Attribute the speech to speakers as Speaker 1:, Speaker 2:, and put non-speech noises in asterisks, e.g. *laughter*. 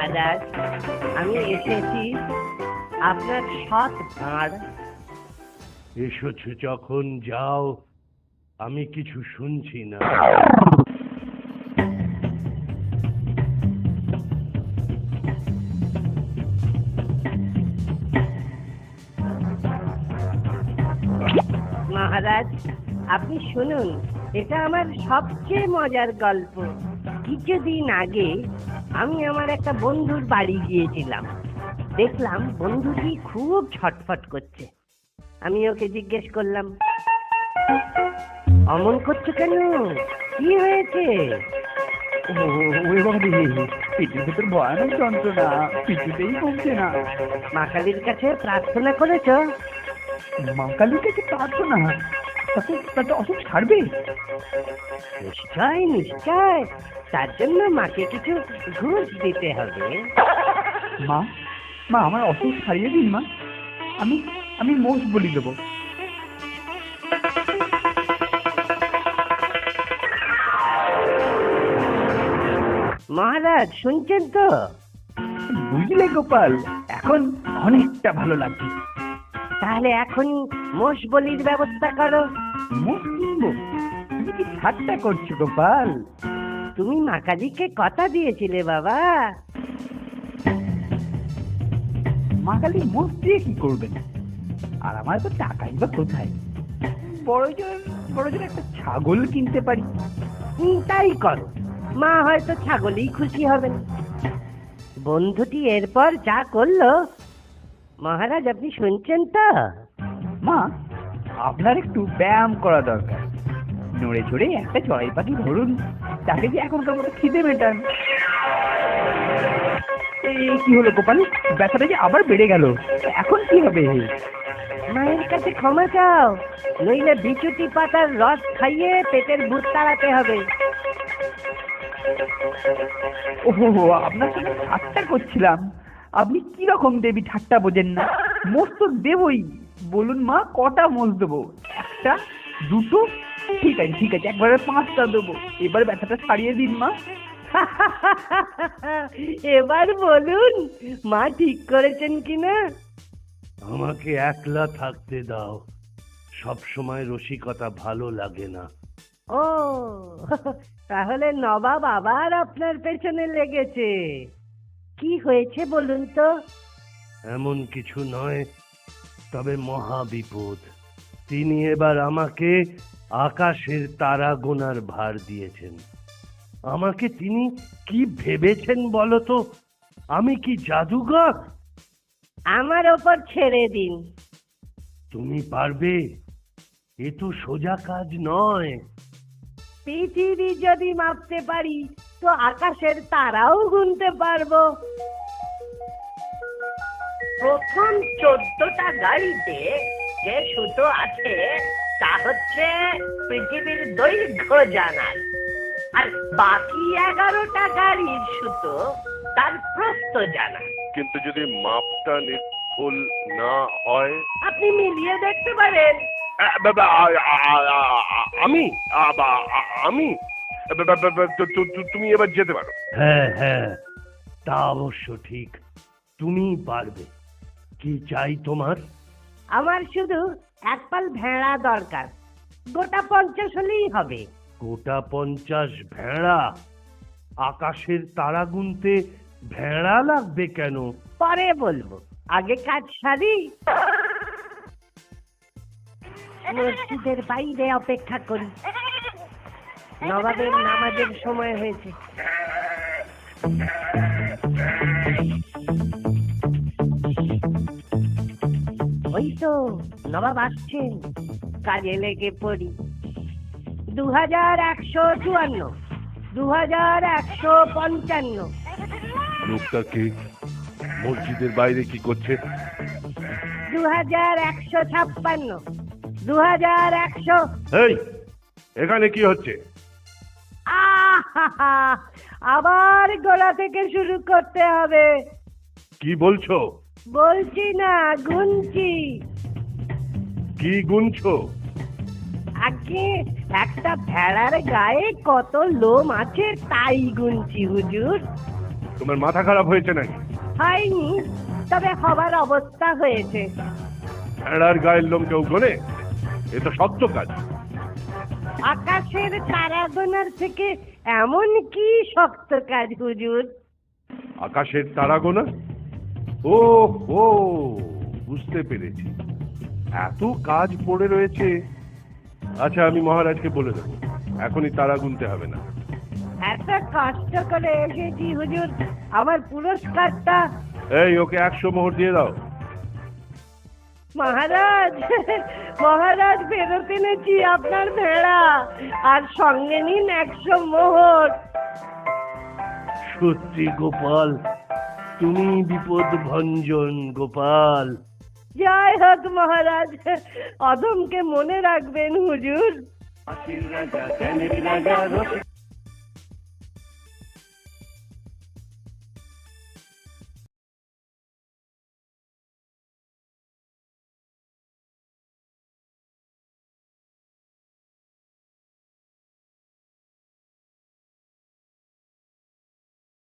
Speaker 1: মহারাজ আমি এসেছি আপনার সৎ ভাঁড়
Speaker 2: এসেছ যখন যাও আমি কিছু শুনছি না।
Speaker 1: মহারাজ আপনি শুনুন এটা আমার সবচেয়ে মজার গল্প। কিছুদিন আগে আমি আমার একটা বন্ধুর বাড়ি গিয়েছিলাম। দেখলাম বন্ধুটি খুব ছটফট করছে। আমি ওকে জিজ্ঞেস করলাম অমন করছ কেন? কি হয়েছে?
Speaker 3: পেটের ভেতর ভয়ানক যন্ত্রণা কিছুতেই কমছে না।
Speaker 1: মা কালীর কাছে প্রার্থনা করেছ?
Speaker 3: মা কালীর কাছে প্রার্থনা? অসুখ ছাড়বে।
Speaker 1: নিশ্চয় নিশ্চয়। তার জন্য মাকে কিছু ঘুষ দিতে হবে।
Speaker 3: মা মা আমার অসুখ ছাড়িয়ে দিন মা। আমি আমি মোষ বলি দেবো।
Speaker 1: মহারাজ শুনছেন তো?
Speaker 3: বুঝলে গোপাল এখন অনেকটা ভালো লাগছে।
Speaker 1: তাহলে এখনই মোষ বলির ব্যবস্থা করো।
Speaker 3: মোষ কিনবো তুমি কি ঠাট্টা করছ গোপাল?
Speaker 1: তুমি মা কালীকে কথা দিয়েছিলে বাবা।
Speaker 3: মা কালী মোষ দিয়ে কি করবেন আর আমার তো টাকাই বা কোথায়? বড়জন বড়জন একটা ছাগল কিনতে পারি।
Speaker 1: তাই করো। মা হয়তো ছাগলেই খুশি হবেন বন্ধুটি এরপর যা করল মহারাজ আপনি শুনছেন তো?
Speaker 3: মা আপনার একটু ব্যায়াম করা দরকার। নড়ে চড়ে একটা চড়াই পাখি ধরুন তাকে যে এখনকার মতো খিদে মেটান। এই কি হলো গোপাল? ব্যথাটা যে আবার বেড়ে গেল। এখন কি হবে?
Speaker 1: মায়ের কাছে ক্ষমা চাও। নইলে বিচুটি পাতার রস খাইয়ে পেটের ভূত তাড়াতে হবে।
Speaker 3: ওহো আপনার সঙ্গে ঠাট্টা করছিলাম। আপনি কি রকম দেবী ঠাট্টা বোঝেন না। মোষ তো দেবই। বলুন মা কটা মোষ দেবো? একটা দুটো? ঠিক আছে ঠিক আছে একবারে পাঁচটা দেবো। এবার ব্যথাটা ছাড়িয়ে দিন মা। *laughs*
Speaker 1: এবার বলুন মা ঠিক করেছেন কিনা?
Speaker 2: আমাকে একলা থাকতে দাও। সব সময় রসিকতা ভালো লাগে না।
Speaker 1: ও তাহলে নবাব আবার আপনার পেছনে লেগেছে। কি হয়েছে বলুন তো?
Speaker 2: এমন কিছু নয় তবে মহা বিপদ তিনি এবার আমাকে আকাশের তারা গোনার ভার দিয়েছেন। আমাকে তিনি কি ভেবেছেন বলো তো আমি কি জাদুঘর?
Speaker 1: আমার ওপর ছেড়ে দিন।
Speaker 2: তুমি পারবে? এ তো সোজা কাজ নয়।
Speaker 1: পৃথিবী যদি মাপতে পারি তো আকাশের তারাও গুনতে পারব। প্রথম চোদ্দটা গাড়িতে যে সুতো আছে তা হচ্ছে পৃথিবীর দৈর্ঘ্য জানার আর বাকি এগারোটা গাড়ির সুতো তার প্রস্থ জানার
Speaker 4: কিন্তু যদি মাপটা নির্ভুল ভুল না হয়?
Speaker 1: আপনি মিলিয়ে দেখতে পারেন।
Speaker 4: আমি? আ, বা, আমি? তুমি এবার যেতে পারো।
Speaker 2: হ্যাঁ হ্যাঁ তা অবশ্য ঠিক। তুমি পারবে। কি চাই তোমার?
Speaker 1: আমার শুধু এক পাল ভেড়া দরকার। গোটা পঞ্চাশ হলেই হবে।
Speaker 2: গোটা পঞ্চাশ ভেড়া? আকাশের তারা গুনতে ভেড়া লাগবে কেন?
Speaker 1: পরে বলব। আগে কাজ সারি। মসজিদের বাইরে অপেক্ষা করি। নবাবের নামাজের সময় হয়েছে। ওই তো নবাব আসছেন কাজে লেগে পড়ি। দু হাজার একশো চুয়ান্ন দু হাজার একশো পঞ্চান্ন।
Speaker 4: লোকটা কে? মসজিদের বাইরে কি করছে?
Speaker 1: দু হাজার একশো ছাপ্পান্ন দু হাজার একশো
Speaker 4: এই এখানে কি হচ্ছে?
Speaker 1: আবার গোড়া থেকে শুরু করতে হবে।
Speaker 4: কি বলছো?
Speaker 1: বলছি না গুনছি।
Speaker 4: কি গুনছো?
Speaker 1: আগে একটা ভেড়ার গায়ে কত লোম আছে তাই গুনছি হুজুর।
Speaker 4: তোমার মাথা খারাপ হয়েছে নাকি?
Speaker 1: হয়নি তবে হবার অবস্থা হয়েছে।
Speaker 4: ভেড়ার গায়ের লোম কেউ গোনে? এ তো শক্ত কাজ।
Speaker 1: আকাশের তারা গোনার থেকে এমন কি শক্ত কাজ হুজুর?
Speaker 4: আকাশের তারা গোনা ও ও বুঝতে পেরেছি। এত কাজ পড়ে রয়েছে। আচ্ছা আমি মহারাজকে বলে দেবো। এখনই তারা গুনতে হবে না।
Speaker 1: এত কষ্ট করে এসেছি হুজুর। আমার পুরস্কারটা
Speaker 4: এই ওকে একশো মোহর দিয়ে দাও।
Speaker 1: মহারাজ মহারাজ ফেরত এনেছি আপনার ভেড়া। আর সঙ্গে নিন একশো মোহর।
Speaker 2: সত্যি গোপাল তুমি বিপদ ভঞ্জন গোপাল।
Speaker 1: জয় হোক মহারাজ অদমকে মনে রাখবেন হুজুর।